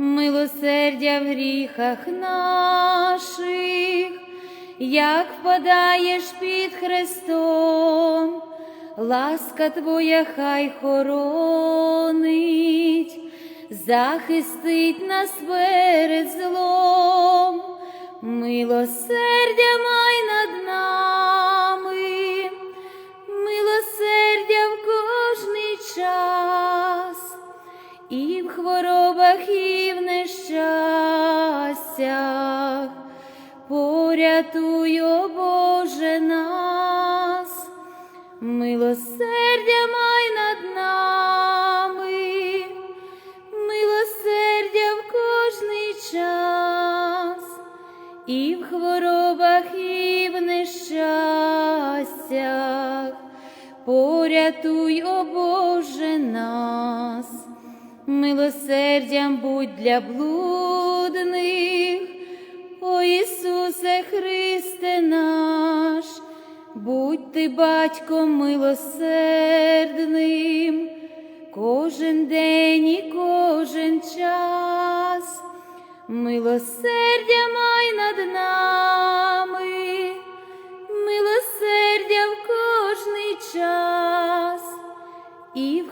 милосердя в гріхах наших, як впадаєш під Христом, ласка Твоя хай хоронить, захистить нас перед злом, милосердя май над нами, і в хворобах, і в нещастях. Порятуй, о Боже нас, милосердя май будь для блудних, о Ісусе Христе наш, будь ти батьком милосердним, кожен день і кожен час, милосердя май над нами,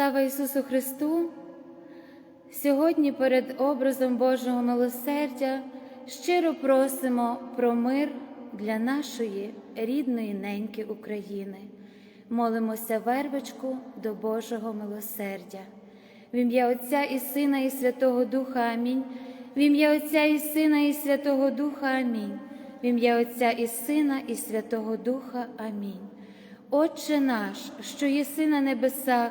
Слава Ісусу Христу! Сьогодні перед образом Божого милосердя щиро просимо про мир для нашої рідної неньки України. Молимося вервичку до Божого милосердя. В ім'я Отця і Сина, і Святого Духа Амінь. В ім'я Отця і Сина, і Святого Духа Амінь. В ім'я Отця і Сина, і Святого Духа Амінь. Отче наш, що єси на небесах,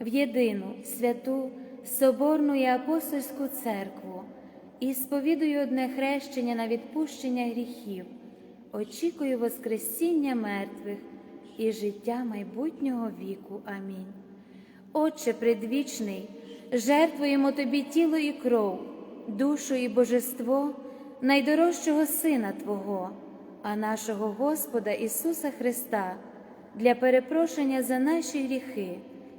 в єдину святу, соборну і апостольську церкву, і сповідую одне хрещення на відпущення гріхів, очікую Воскресіння мертвих і життя майбутнього віку. Амінь. Отче предвічний, жертвуємо Тобі тіло і кров, душу і божество найдорожчого Сина Твого, а нашого Господа Ісуса Христа для перепрошення за наші гріхи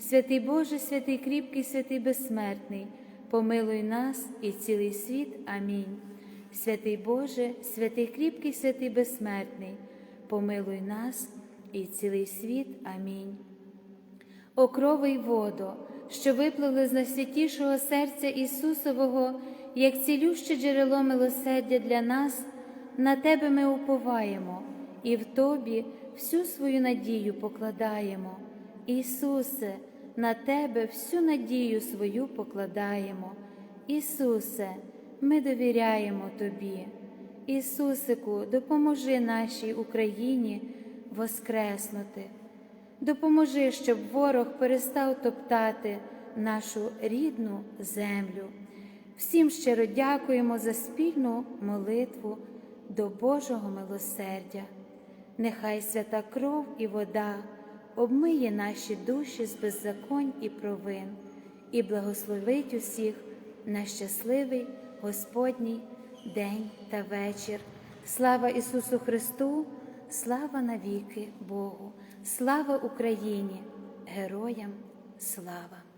Святий Боже, святий кріпкий, святий безсмертний, помилуй нас і цілий світ. Амінь. Святий Боже, святий кріпкий, святий безсмертний, помилуй нас і цілий світ. Амінь. О крови водо, що випливли з найсвятішого серця Ісусового, як цілюще джерело милосердя для нас, на Тебе ми уповаємо і в Тобі всю свою надію покладаємо. Ісусе, на Тебе всю надію свою покладаємо. Ісусе, ми довіряємо Тобі. Ісусику, допоможи нашій Україні воскреснути. Допоможи, щоб ворог перестав топтати нашу рідну землю. Всім щиро дякуємо за спільну молитву до Божого милосердя. Нехай свята кров і вода обмиє наші душі з беззаконь і провин і благословить усіх на щасливий Господній день та вечір. Слава Ісусу Христу! Слава навіки Богу, слава Україні, героям слава!